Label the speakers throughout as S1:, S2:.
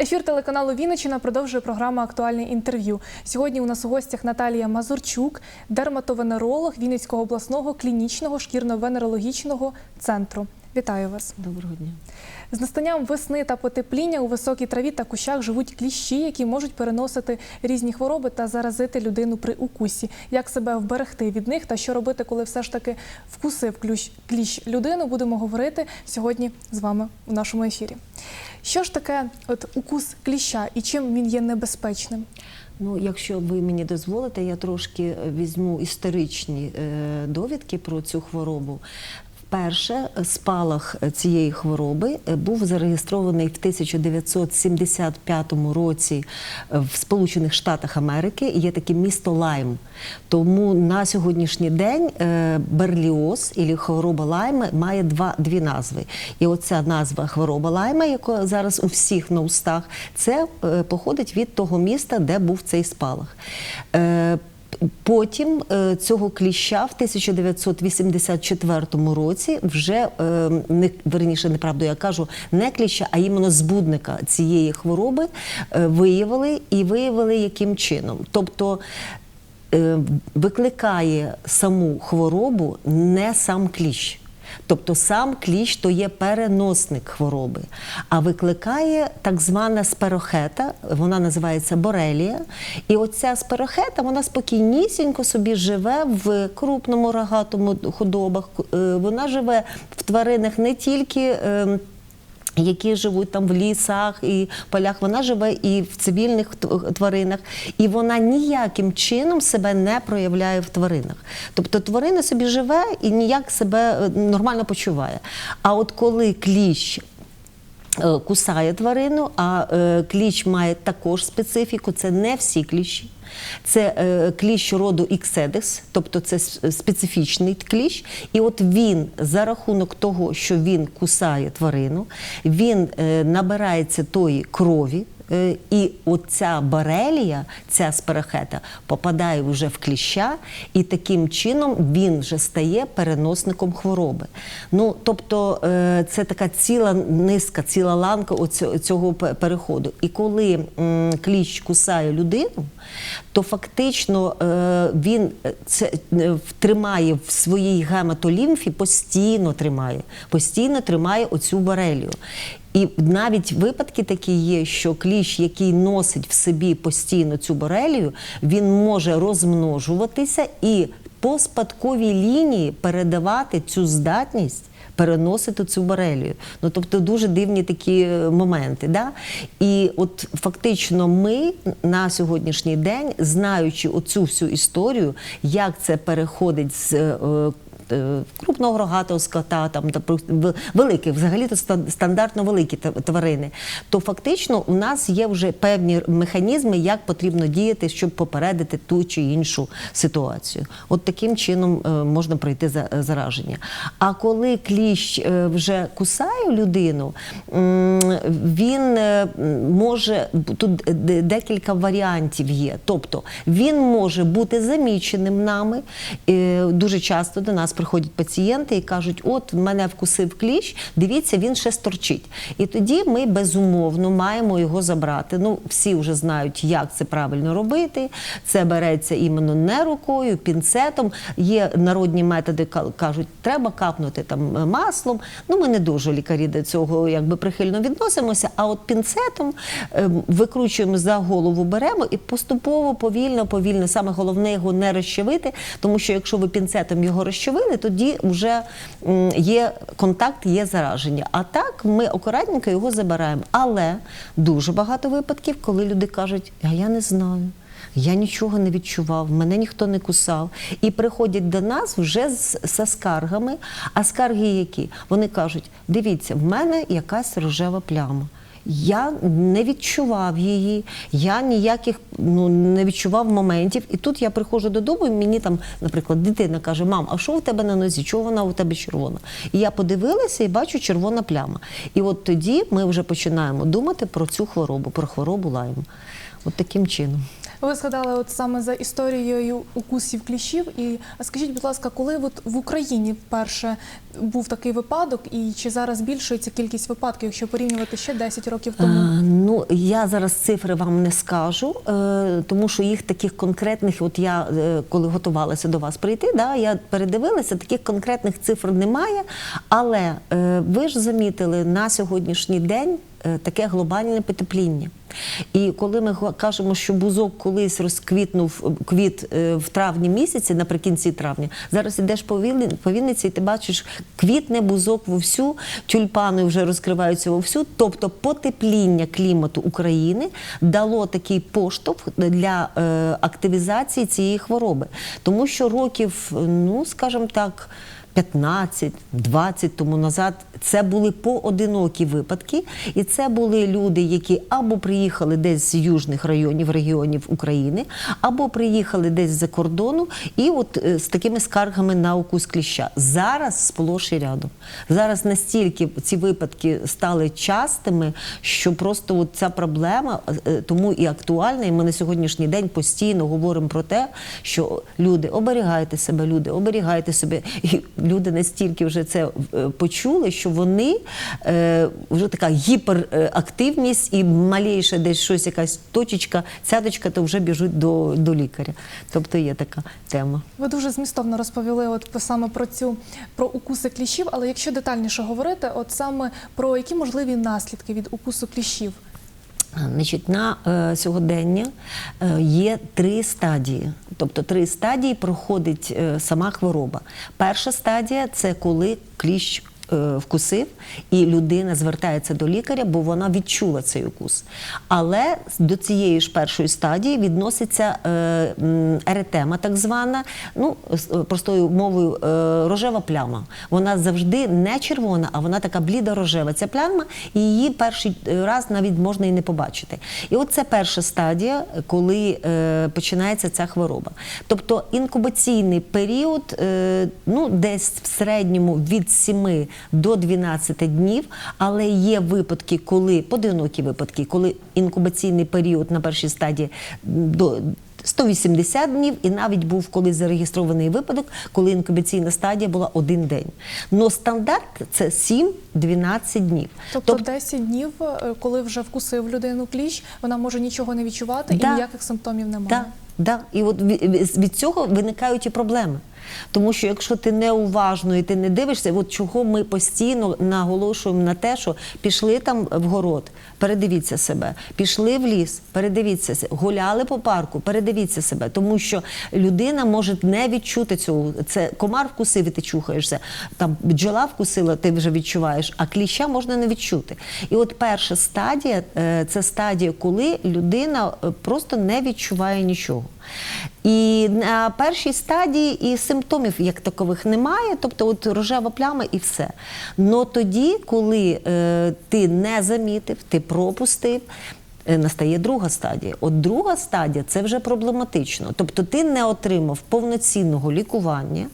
S1: Ефір телеканалу Вінниччина продовжує програма Актуальне інтерв'ю. Сьогодні у нас у гостях Наталія Мазурчук, дерматовенеролог Вінницького обласного клінічного шкірно-венерологічного центру. Вітаю вас
S2: Доброго дня.
S1: з настанням весни та потепління у високій траві та кущах живуть кліщі, які можуть переносити різні хвороби та заразити людину при укусі. Як себе вберегти від них та що робити, коли все ж таки вкусив кліщ людину, будемо говорити сьогодні з вами у нашому ефірі. Що ж таке от укус кліща і чим він є небезпечним?
S2: Ну, якщо ви мені дозволите, я трошки е, візьму історичні е, довідки про цю хворобу. Вперше спалах цієї хвороби е, був зареєстрований в 1975 році е, в Сполучених Штатах Америки. Є таке місто Лайм. Тому на сьогоднішній день е, берліоз і хвороба Лайма має два дві назви. І оця назва хвороба Лайма, яка зараз у всіх на устах, це походить від того міста, де був цей спалах. Потім е, цього кліща в 1984 році вже е, не верніше, неправду я кажу, не кліща, а іменно збудника цієї хвороби е, виявили і виявили яким чином. Тобто викликає саму хворобу не сам кліщ. Тобто сам кліщ то є переносник хвороби, а викликає так звана спирохета, вона називається борелія. І оця спирохета, вона спокійнісінько собі живе в крупному рогатому худобах. Е, Вона живе в тваринах не тільки. Які живуть там в лісах і полях, вона живе і в цивільних тваринах, і вона ніяким чином себе не проявляє в тваринах. Тобто тварина собі живе і ніяк себе е, нормально почуває. А от коли кліщ е, кусає тварину, а е, кліщ має також специфіку, це не всі кліщі. Це е, кліщ роду Ікседес, тобто це специфічний кліщ. І от він за рахунок того, що він кусає тварину, він е, набирається тої крові. Е, І оця борелія, ця спирохета, попадає вже в кліща, і таким чином він вже стає переносником хвороби. Ну, тобто е, це така ціла низка, ціла ланка цього переходу. І коли кліщ кусає людину, то фактично е, він це тримає в своїй гематолімфі, постійно тримає, постійно тримає оцю борелію. І навіть випадки такі є, що кліщ, який носить в собі постійно цю борелію, він може розмножуватися і по спадковій лінії передавати цю здатність. Переносити цю борелію. Ну тобто дуже дивні такі е, моменти. Да? І от фактично ми на сьогоднішній день, знаючи оцю всю історію, як це переходить з. Е, е, Крупного рогатого скота, там та про- в- великі, взагалі то стандартно великі тварини, то фактично у нас є вже певні механізми, як потрібно діяти, щоб попередити ту чи іншу ситуацію. От таким чином е, можна пройти за- зараження. А коли кліщ е, вже кусає людину, він е, може тут декілька варіантів є. Тобто він може бути заміченим нами. Е, Дуже часто до нас приходять пацієнти і кажуть: от мене вкусив кліщ, дивіться, він ще сторчить. І тоді ми безумовно маємо його забрати. Ну, всі вже знають, як це правильно робити. Це береться іменно не рукою, пінцетом. Є народні методи, кажуть, треба капнути там е, маслом. Ну, ми не дуже лікарі до цього якби прихильно відносимося. А от пінцетом е, викручуємо за голову, беремо і поступово, повільно, повільно. Саме головне його не розчавити, тому що якщо ви пінцетом його розчавили, тоді вже є контакт, є зараження. А так ми акуратненько його забираємо. Але дуже багато випадків, коли люди кажуть, а я не знаю. Я нічого не відчував, мене ніхто не кусав. І приходять до нас вже з, зі скаргами. А скарги які? Вони кажуть: дивіться, в мене якась рожева пляма. Я не відчував її, я ніяких ну, не відчував моментів. І тут я приходжу додому, і мені там, наприклад, дитина каже: Мам, а що у тебе на нозі? Чого вона у тебе червона? І я подивилася і бачу червона пляма. І от тоді ми вже починаємо думати про цю хворобу, про хворобу лайму. От таким чином.
S1: Ви згадали от саме за історією укусів кліщів. І скажіть, будь ласка, коли от в Україні вперше був такий випадок, і чи зараз збільшується кількість випадків, якщо порівнювати ще 10 років тому?
S2: Е, Ну, я зараз цифри вам не скажу, е, тому що їх таких конкретних, от я е, коли готувалася до вас прийти, да, я передивилася, таких конкретних цифр немає. Але е, ви ж замітили на сьогоднішній день е, таке глобальне потепління. І коли ми кажемо, що бузок колись розквітнув е, квіт е, в травні місяці, наприкінці травня, зараз ідеш по Вінни- Вінниці, і ти бачиш, квітне бузок вовсю, тюльпани вже розкриваються вовсю. Тобто потепління клімату України дало такий поштовх для е, активізації цієї хвороби. Тому що років, ну скажімо так. 15-20 тому назад це були поодинокі випадки, і це були люди, які або приїхали десь з южних районів регіонів України, або приїхали десь з-за кордону, і от е, з такими скаргами на укус кліща. Зараз сплош і рядом. Зараз настільки ці випадки стали частими, що просто от ця проблема е, тому і актуальна. І ми на сьогоднішній день постійно говоримо про те, що люди оберігайте себе, люди оберігайте себе. І люди настільки вже це е, почули, що вони е, вже така гіперактивність і малейше десь щось, якась точечка, цяточка, то вже біжуть до, до лікаря. Тобто є така тема.
S1: Ви дуже змістовно розповіли от саме про цю про укуси кліщів, але якщо детальніше говорити, от саме про які можливі наслідки від укусу кліщів?
S2: Значить, на е, сьогодення е, є три стадії. Тобто три стадії проходить е, сама хвороба. Перша стадія це коли кліщ вкусив, і людина звертається до лікаря, бо вона відчула цей укус. Але до цієї ж першої стадії відноситься е, еретема, так звана, ну е, простою мовою, е, рожева пляма. Вона завжди не червона, а вона така блідо-рожева. Ця пляма, і її перший е, раз навіть можна і не побачити. І от це перша стадія, коли е, починається ця хвороба. Тобто інкубаційний період, е, ну десь в середньому від 7 до 12 днів, але є випадки, коли поодинокі випадки, коли інкубаційний період на першій стадії до 180 днів, і навіть був колись зареєстрований випадок, коли інкубаційна стадія була один день. Но стандарт це 7-12 днів.
S1: Тобто 10 днів, е, коли вже вкусив людину кліщ, вона може нічого не відчувати
S2: Да.
S1: і ніяких симптомів немає.
S2: Да, да. І от від, цього виникають і проблеми. Тому що якщо ти неуважно і ти не дивишся, от чого ми постійно наголошуємо на те, що пішли там в город, передивіться себе, пішли в ліс, передивіться се- гуляли по парку, передивіться себе, тому що людина може не відчути цього. Це комар вкусив, і ти чухаєшся, там бджола вкусила, ти вже відчуваєш, а кліща можна не відчути. І от перша стадія е, це стадія, коли людина е, просто не відчуває нічого. І на першій стадії і симптомів як такових немає, тобто от рожева пляма і все. Но тоді, коли е, ти не замітив, ти пропустив. е, Настає друга стадія. От друга стадія це вже проблематично. Тобто ти не отримав повноцінного лікування,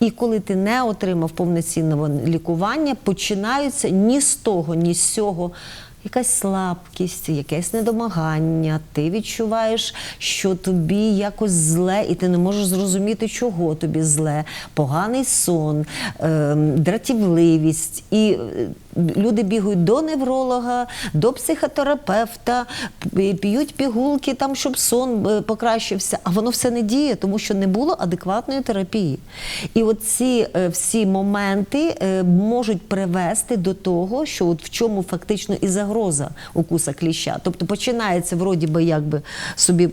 S2: і коли ти не отримав повноцінного лікування, починаються ні з того, ні з цього якась слабкість, якесь недомагання, ти відчуваєш, що тобі якось зле, і ти не можеш зрозуміти, чого тобі зле, поганий сон, ем, дратівливість. І е, люди бігають до невролога, до психотерапевта, п'ють пігулки, там, щоб сон е, покращився, а воно все не діє, тому що не було адекватної терапії. І от ці е, всі моменти е, можуть привести до того, що от в чому фактично і загроза укуса кліща. Тобто починається вроді би якби собі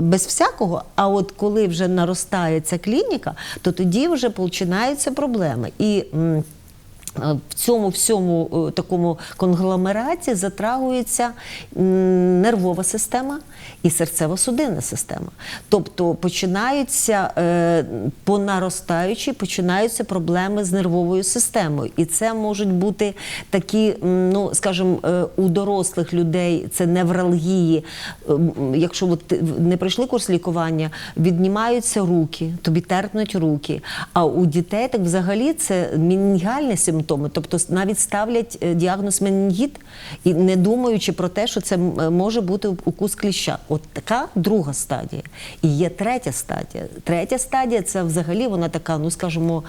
S2: без всякого, а от коли вже наростає ця клініка, то тоді вже починаються проблеми. І в цьому всьому е, такому конгломераті затрагується нервова система і серцево-судинна система. Тобто починаються е, по наростаючій починаються проблеми з нервовою системою. І це можуть бути такі, ну скажімо, е, у дорослих людей це невралгії. Е, Якщо от не пройшли курс лікування, віднімаються руки, тобі терпнуть руки. А у дітей так взагалі це мінігальні симптоми. Симптоми. Тобто навіть ставлять е, діагноз менінгіт і не думаючи про те, що це е, може бути укус кліща. От така друга стадія. І є третя стадія. Третя стадія це взагалі вона така, ну скажімо.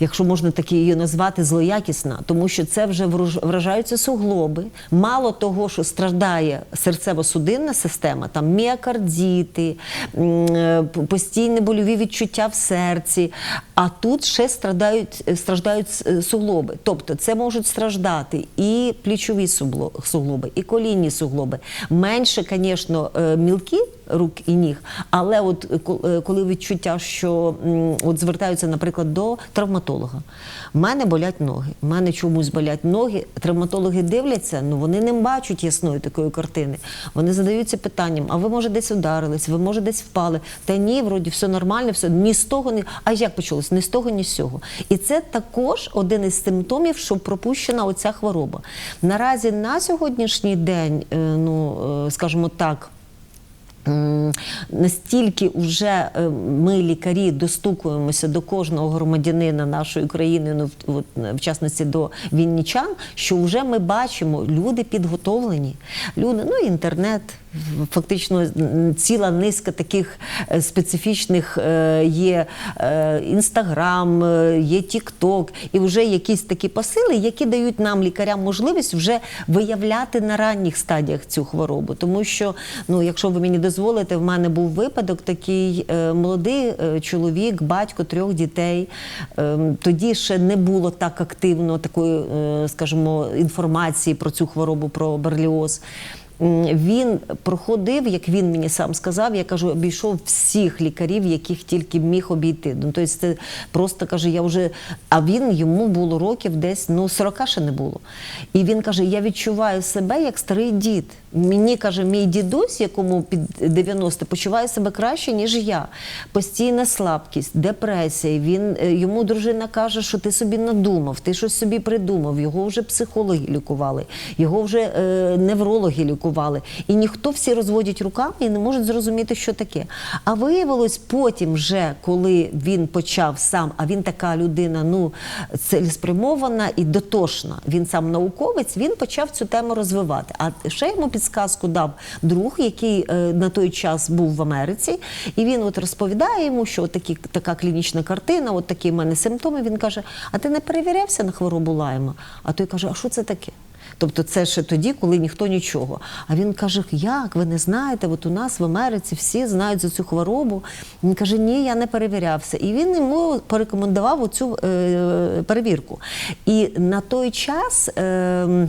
S2: Якщо можна таки її назвати злоякісна, тому що це вже вражаються суглоби. Мало того, що страждає серцево-судинна система, там міокардіти, е, постійні больові відчуття в серці. А тут ще страдають, е, страждають е, суглоби. Тобто це можуть страждати і плічові суглоби, і колінні суглоби. Менше, звісно, мілкі рук і ніг, але от ко- коли відчуття, що от звертаються, наприклад, до травматолога. У мене болять ноги. У мене чомусь болять ноги. Травматологи дивляться, ну вони не бачать ясної такої картини. Вони задаються питанням: а ви може десь ударились, ви може десь впали? Та ні, вроді все нормально, все ні з того, ні. А як почалось? Ні з того, ні з цього. І це також один із симптомів, що пропущена оця хвороба. Наразі на сьогоднішній день, е, ну е, скажімо так. Настільки вже е, ми, лікарі, достукуємося до кожного громадянина нашої країни, ну в- в частності до віннічан, що вже ми бачимо, люди підготовлені. Люди, ну інтернет, фактично ціла низка таких е, специфічних е, є інстаграм, є Тікток, і вже якісь такі посили, які дають нам, лікарям, можливість вже виявляти на ранніх стадіях цю хворобу. Тому що, ну, якщо ви мені дозволите, в мене був випадок такий е, молодий е, чоловік, батько трьох дітей. Е, тоді ще не було так активно такої, е, скажімо, інформації про цю хворобу, про берліоз. Він проходив, як він мені сам сказав, я кажу, обійшов всіх лікарів, яких тільки міг обійти. Ну, тобто це просто каже, я вже. А він йому було років десь ну 40 ще не було. І він каже: Я відчуваю себе як старий дід. Мені каже, мій дідусь, якому під 90, почуває себе краще, ніж я. Постійна слабкість, депресія. Він е, йому дружина каже, що ти собі надумав, ти щось собі придумав. Його вже психологи лікували, його вже е, неврологи лікували. І ніхто всі розводять руками і не можуть зрозуміти, що таке. А виявилось потім, вже коли він почав сам, а він така людина, ну цілеспрямована і дотошна. Він сам науковець, він почав цю тему розвивати. А ще йому підсказку дав друг, який е, на той час був в Америці, і він от розповідає йому, що такі, така клінічна картина, от такі в мене симптоми. Він каже: А ти не перевірявся на хворобу Лайма? А той каже: А що це таке? Тобто це ще тоді, коли ніхто нічого. А він каже: Як ви не знаєте? От у нас в Америці всі знають за цю хворобу. Він каже: Ні, я не перевірявся. І він йому порекомендував оцю е, перевірку. І на той час. Е,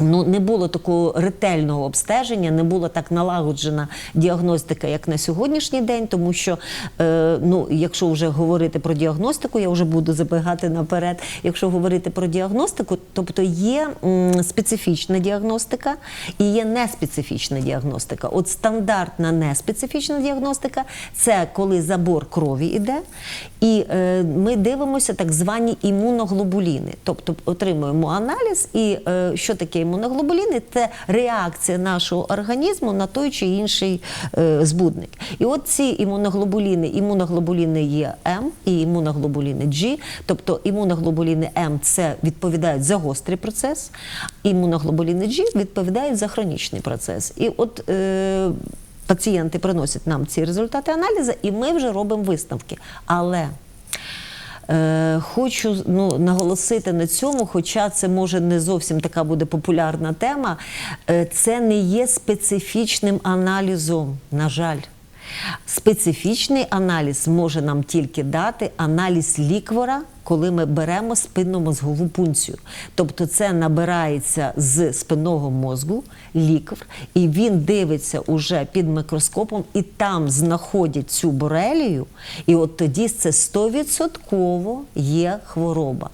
S2: Ну, не було такого ретельного обстеження, не була так налагоджена діагностика, як на сьогоднішній день, тому що, е, ну, якщо вже говорити про діагностику, я вже буду забігати наперед. Якщо говорити про діагностику, тобто є м, специфічна діагностика і є неспецифічна діагностика. От стандартна неспецифічна діагностика це коли забор крові йде, і е, ми дивимося так звані імуноглобуліни, тобто отримуємо аналіз, і е, що таке імуноглобуліни? Це реакція нашого організму на той чи інший е, збудник. І от ці імуноглобуліни, імуноглобуліни є М і імуноглобуліни G, тобто імуноглобуліни М це відповідають за гострий процес, імуноглобуліни G відповідають за хронічний процес. І от е, пацієнти приносять нам ці результати аналізу, і ми вже робимо висновки. Але хочу ну, наголосити на цьому, хоча це може не зовсім така буде популярна тема. Е, це не є специфічним аналізом, на жаль. Специфічний аналіз може нам тільки дати аналіз ліквора, коли ми беремо спинномозгову пункцію. Тобто це набирається з спинного мозку ліквор, і він дивиться уже під мікроскопом, і там знаходять цю борелію, і от тоді це 100% є хвороба.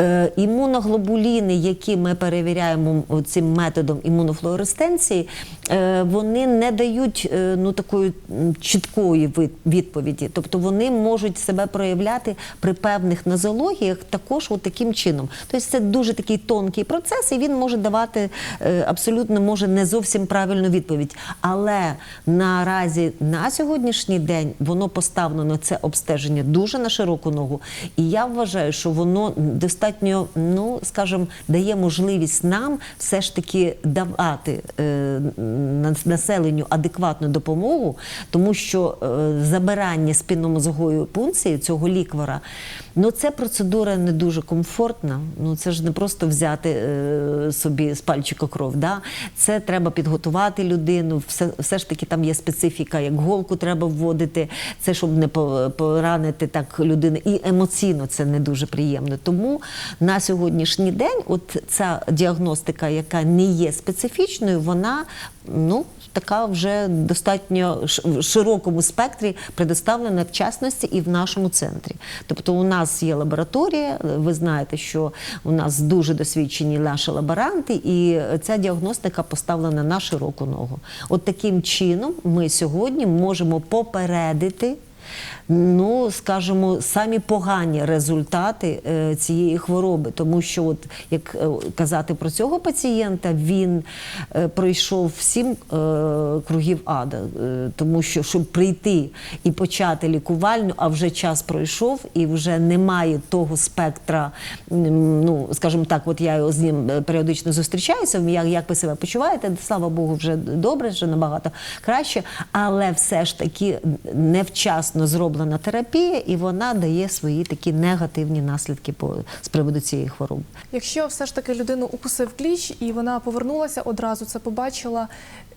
S2: Е, імуноглобуліни, які ми перевіряємо цим методом імунофлуоресценції, вони не дають е, ну, такої чіткої відповіді. Тобто вони можуть себе проявляти при певних нозологіях також от таким чином. Тобто це дуже такий тонкий процес, і він може давати е, абсолютно може не зовсім правильну відповідь. Але наразі на сьогоднішній день воно поставлено це обстеження дуже на широку ногу. І я вважаю, що воно достатньо ну скажімо, дає можливість нам все ж таки давати е, населенню адекватну допомогу, тому що е, забирання спінномозгової пункції цього ліквора, ну це процедура не дуже комфортна. Ну це ж не просто взяти е, собі з пальчика кров. Да? Це треба підготувати людину. Все, все ж таки там є специфіка, як голку треба вводити. Це щоб не поранити так людину. І емоційно це не дуже приємно. Тому на сьогоднішній день, от ця діагностика, яка не є специфічною, вона ну. Така вже достатньо в широкому спектрі предоставлена в частності і в нашому центрі. Тобто, у нас є лабораторія. Ви знаєте, що у нас дуже досвідчені наші лаборанти, і ця діагностика поставлена на широку ногу. От таким чином ми сьогодні можемо попередити. Ну, скажімо, самі погані результати е, цієї хвороби, тому що, от як е, казати про цього пацієнта, він е, пройшов сім е, кругів ада, тому що щоб прийти і почати лікувальну, а вже час пройшов і вже немає того спектра. Ну, скажімо так, от я з ним періодично зустрічаюся. Як, як ви себе почуваєте? Слава Богу, вже добре, вже набагато краще, але все ж таки невчасно зроблена терапія, і вона дає свої такі негативні наслідки по з приводу цієї хвороби.
S1: Якщо все ж таки людину укусив кліщ і вона повернулася одразу, це побачила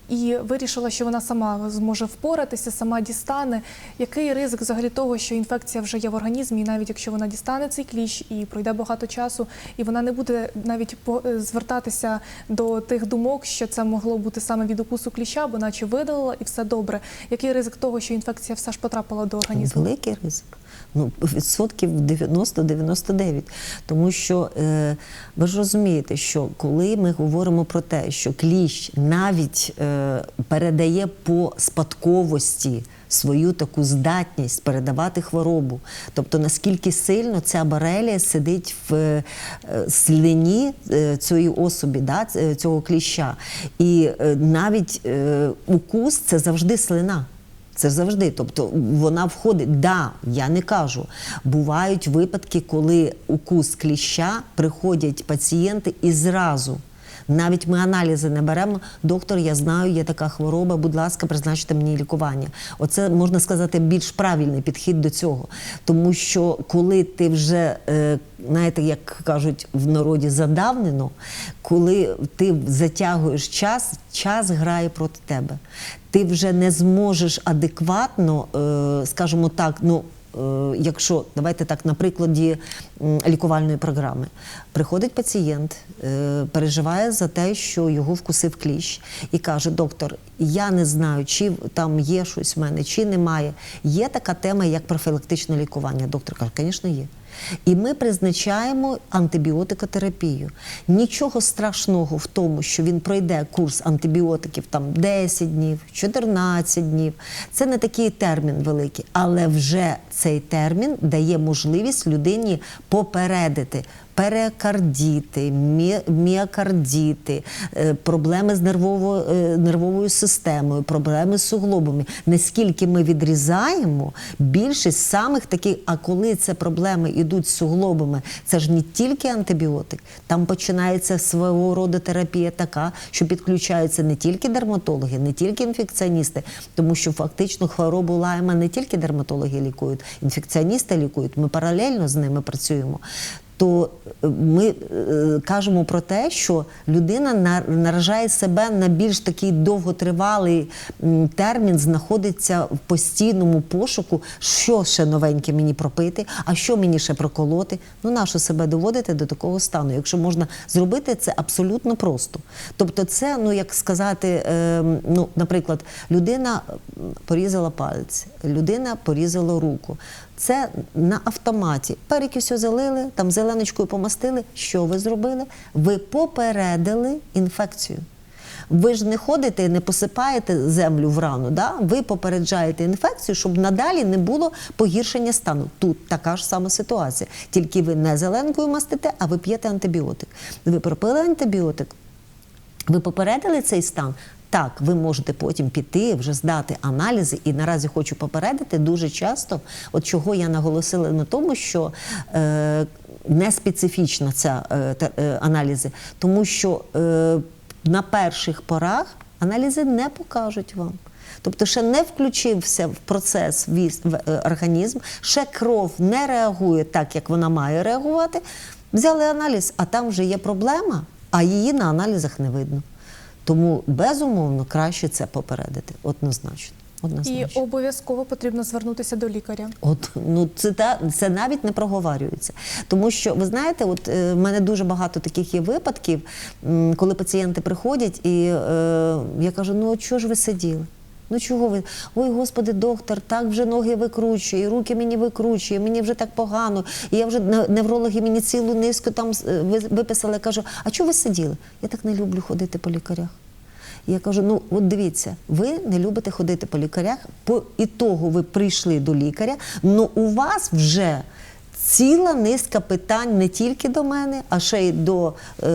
S1: і вирішила, що вона сама зможе впоратися, сама дістане. Який ризик взагалі того, що інфекція вже є в організмі, і навіть якщо вона дістане цей кліщ і пройде багато часу, і вона не буде навіть е, звертатися до тих думок, що це могло бути саме від укусу кліща, бо наче видалила і все добре. Який ризик того, що інфекція все ж потрапила до організму?
S2: Великий ризик. Ну, відсотків 90-99. Тому що е, ви ж розумієте, що коли ми говоримо про те, що кліщ навіть е, передає по спадковості свою таку здатність передавати хворобу, тобто наскільки сильно ця барелія сидить в е, слині е, цієї особи, да, цього кліща. І е, навіть е, укус це завжди слина. Це завжди, тобто вона входить. Да, я не кажу. Бувають випадки, коли укус кліща приходять пацієнти і зразу. Навіть ми аналізи не беремо. Доктор, я знаю, є така хвороба. Будь ласка, призначте мені лікування. Оце можна сказати більш правильний підхід до цього. Тому що коли ти вже, е, знаєте, як кажуть в народі, задавнено, коли ти затягуєш час, час грає проти тебе. Ти вже не зможеш адекватно, е, скажімо так, ну. е, Якщо давайте так на прикладі лікувальної програми приходить пацієнт, е, переживає за те, що його вкусив кліщ, і каже: доктор, я не знаю, чи там є щось в мене, чи немає. Є така тема, як профілактичне лікування. Доктор каже, звісно, є. І ми призначаємо антибіотикотерапію. Нічого страшного в тому, що він пройде курс антибіотиків там 10 днів, 14 днів. Це не такий термін великий, але вже цей термін дає можливість людині попередити. Перикардіти, мі- міокардіти, е, проблеми з нервово, е, нервовою системою, проблеми з суглобами. Наскільки ми відрізаємо, більшість самих таких, а коли це проблеми йдуть з суглобами, це ж не тільки антибіотик, там починається свого роду терапія така, що підключаються не тільки дерматологи, не тільки інфекціоністи, тому що фактично хворобу лайма не тільки дерматологи лікують, інфекціоністи лікують. Ми паралельно з ними працюємо то е, ми е, кажемо про те, що людина наражає себе на більш такий довготривалий термін, знаходиться в постійному пошуку, що ще новеньке мені пропити, а що мені ще проколоти. Ну, нащо себе доводити до такого стану? Якщо можна зробити це абсолютно просто. Тобто, це, ну як сказати, е, ну, наприклад, людина порізала палець, людина порізала руку. Це на автоматі. Перекисю залили, там зеленочкою помастили. Що ви зробили? Ви попередили інфекцію. Ви ж не ходите і не посипаєте землю в рану. Да? Ви попереджаєте інфекцію, щоб надалі не було погіршення стану. Тут така ж сама ситуація. Тільки ви не зеленкою мастите, а ви п'єте антибіотик. Ви пропили антибіотик, ви попередили цей стан? Так, ви можете потім піти, вже здати аналізи. І наразі хочу попередити дуже часто, от чого я наголосила на тому, що е, не специфічна ця е, е, аналізи, тому що е, на перших порах аналізи не покажуть вам. Тобто ще не включився в процес в е, організм, ще кров не реагує так, як вона має реагувати. Взяли аналіз, а там вже є проблема, а її на аналізах не видно. Тому безумовно краще це попередити, однозначно.
S1: І обов'язково потрібно звернутися до лікаря.
S2: От ну це та це навіть не проговорюється. Тому що ви знаєте, от е, в мене дуже багато таких є випадків, м, коли пацієнти приходять, і е, я кажу: ну от чого ж ви сиділи? Ну чого ви? Ой, господи, доктор, так вже ноги викручує, руки мені викручує, мені вже так погано. І я вже неврологи мені цілу низку там е, виписали. Я кажу, а чого ви сиділи? Я так не люблю ходити по лікарях. Я кажу: ну от дивіться, ви не любите ходити по лікарях. По ітогу ви прийшли до лікаря, але у вас вже ціла низка питань не тільки до мене, а ще й до е,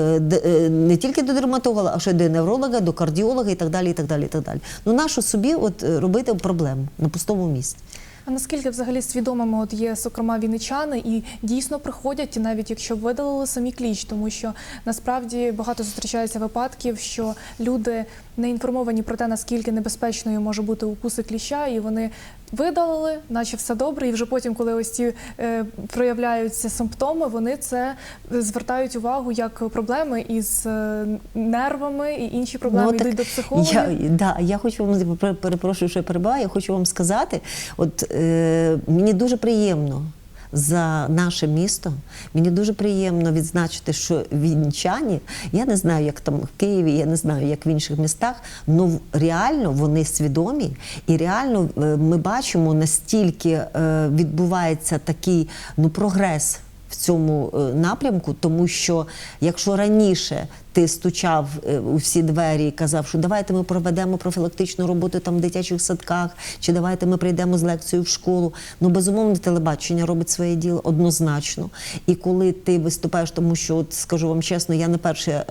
S2: е, не тільки до дерматолога, а ще й до невролога, до кардіолога і так далі. І так далі, і так далі. Ну нащо собі от е, робити проблему на пустому місці?
S1: А наскільки взагалі свідомими от є, зокрема, вінничани і дійсно приходять, навіть якщо видалили самі кліч, тому що насправді багато зустрічається випадків, що люди не інформовані про те, наскільки небезпечною може бути укуси кліща, і вони видалили, наче все добре, і вже потім, коли ось ці е, проявляються симптоми, вони це звертають увагу як проблеми із е, нервами і інші проблеми
S2: Ну,
S1: йдуть до психологів.
S2: Я, да, я хочу вам пер- перепрошую, що я перебиваю, я хочу вам сказати, от е, мені дуже приємно. За наше місто. Мені дуже приємно відзначити, що вінчані, я не знаю, як там в Києві, я не знаю, як в інших містах, але реально вони свідомі, і реально е, ми бачимо настільки е, відбувається такий ну прогрес в цьому е, напрямку, тому що якщо раніше ти стучав е, у всі двері і казав, що давайте ми проведемо профілактичну роботу там в дитячих садках, чи давайте ми прийдемо з лекцією в школу. Ну безумовно, телебачення робить своє діло однозначно. І коли ти виступаєш, тому що от скажу вам чесно, я не перший е,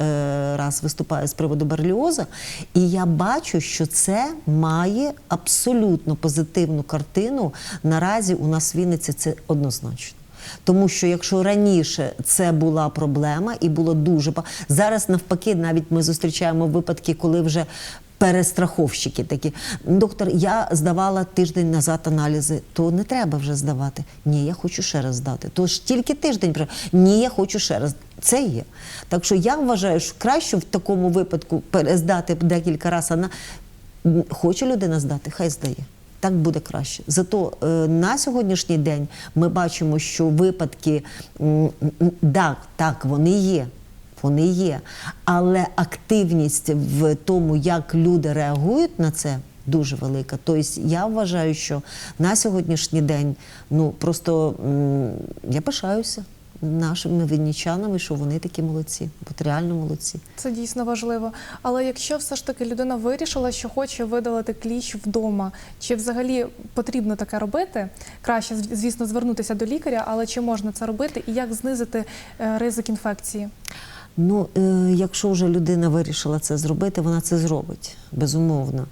S2: раз виступаю з приводу барліоза, і я бачу, що це має абсолютно позитивну картину. Наразі у нас в Вінниці це однозначно. Тому що якщо раніше це була проблема і було дуже зараз, навпаки, навіть ми зустрічаємо випадки, коли вже перестраховщики такі. Доктор, я здавала тиждень назад аналізи, то не треба вже здавати. Ні, я хочу ще раз здати. То ж тільки тиждень ні, я хочу ще раз. Це є. Так що я вважаю, що краще в такому випадку перездати декілька разів. Хоче людина здати, хай здає. Так буде краще. Зато е, на сьогоднішній день ми бачимо, що випадки так, так, вони є. Вони є. Але активність в тому, як люди реагують на це, дуже велика. Тобто я вважаю, що на сьогоднішній день ну просто я пишаюся нашими виннічанами, що вони такі молодці, бо реально молодці.
S1: Це дійсно важливо. Але якщо все ж таки людина вирішила, що хоче видалити кліщ вдома, чи взагалі потрібно таке робити? Краще, звісно, звернутися до лікаря, але чи можна це робити і як знизити е, ризик інфекції?
S2: Ну, е, якщо вже людина вирішила це зробити, вона це зробить, безумовно.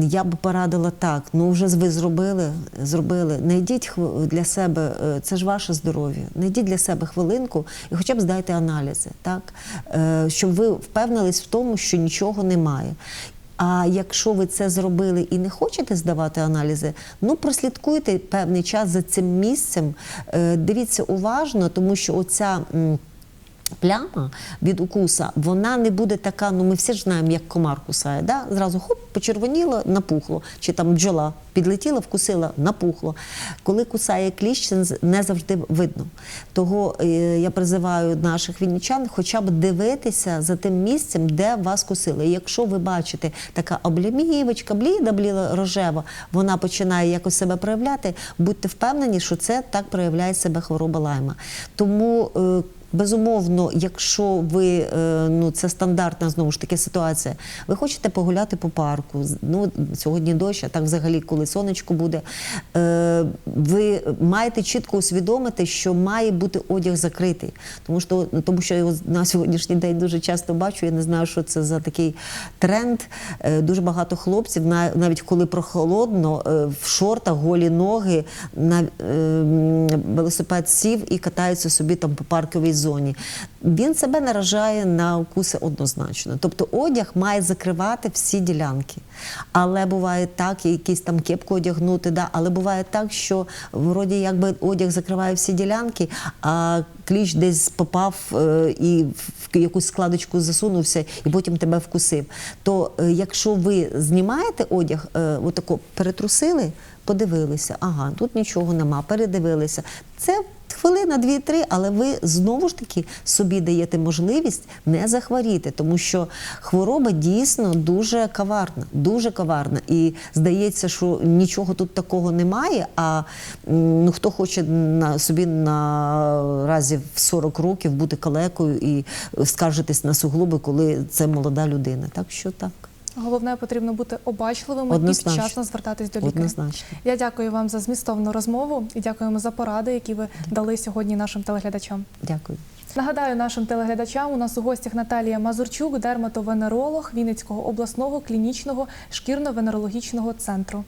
S2: Я б порадила так: ну вже ви зробили, зробили. Найдіть для себе, е, це ж ваше здоров'я. Найдіть для себе хвилинку і хоча б здайте аналізи, так? Е, щоб ви впевнились в тому, що нічого немає. А якщо ви це зробили і не хочете здавати аналізи, ну прослідкуйте певний час за цим місцем. Дивіться уважно, тому що оця. Пляма від укуса, вона не буде така, ну ми всі ж знаємо, як комар кусає. Да? Зразу хоп, почервоніло, напухло. Чи там бджола підлетіла, вкусила, напухло. Коли кусає кліщ, не завжди видно. Того е, я призиваю наших вінничан хоча б дивитися за тим місцем, де вас кусили. Якщо ви бачите така облямівочка, бліда, бліда рожева, вона починає якось себе проявляти, будьте впевнені, що це так проявляє себе хвороба лайма. Тому е, безумовно, якщо ви е, ну це стандартна знову ж таки ситуація, ви хочете погуляти по парку. Ну сьогодні дощ, а так взагалі, коли сонечко буде. Е, ви маєте чітко усвідомити, що має бути одяг закритий, тому що тому що його на сьогоднішній день дуже часто бачу. Я не знаю, що це за такий тренд. Е, Дуже багато хлопців, навіть коли прохолодно, в шортах, голі ноги, на е, велосипед сів і катаються собі там по парковій зоні. Він себе наражає на укуси однозначно. Тобто одяг має закривати всі ділянки. Але буває так, якісь там кепку одягнути, да, але буває так, що вроді якби одяг закриває всі ділянки, а кліч десь попав е, і в якусь складочку засунувся, і потім тебе вкусив. То е, якщо ви знімаєте одяг, е, отако перетрусили, подивилися, ага, тут нічого нема, передивилися. Це хвилина, дві-три, але ви знову ж таки собі даєте можливість не захворіти, тому що хвороба дійсно дуже коварна, дуже коварна. І здається, що нічого тут такого немає. А ну, хто хоче на собі на разі в 40 років бути калекою і скаржитись на суглоби, коли це молода людина. Так що так,
S1: Головне потрібно бути обачливими і вчасно звертатись до лікаря.
S2: однозначно.
S1: Я дякую вам за змістовну розмову і дякуємо за поради, які ви дали сьогодні нашим телеглядачам.
S2: Дякую.
S1: Нагадаю нашим телеглядачам, у нас у гостях Наталія Мазурчук, дерматовенеролог Вінницького обласного клінічного шкірно-венерологічного центру.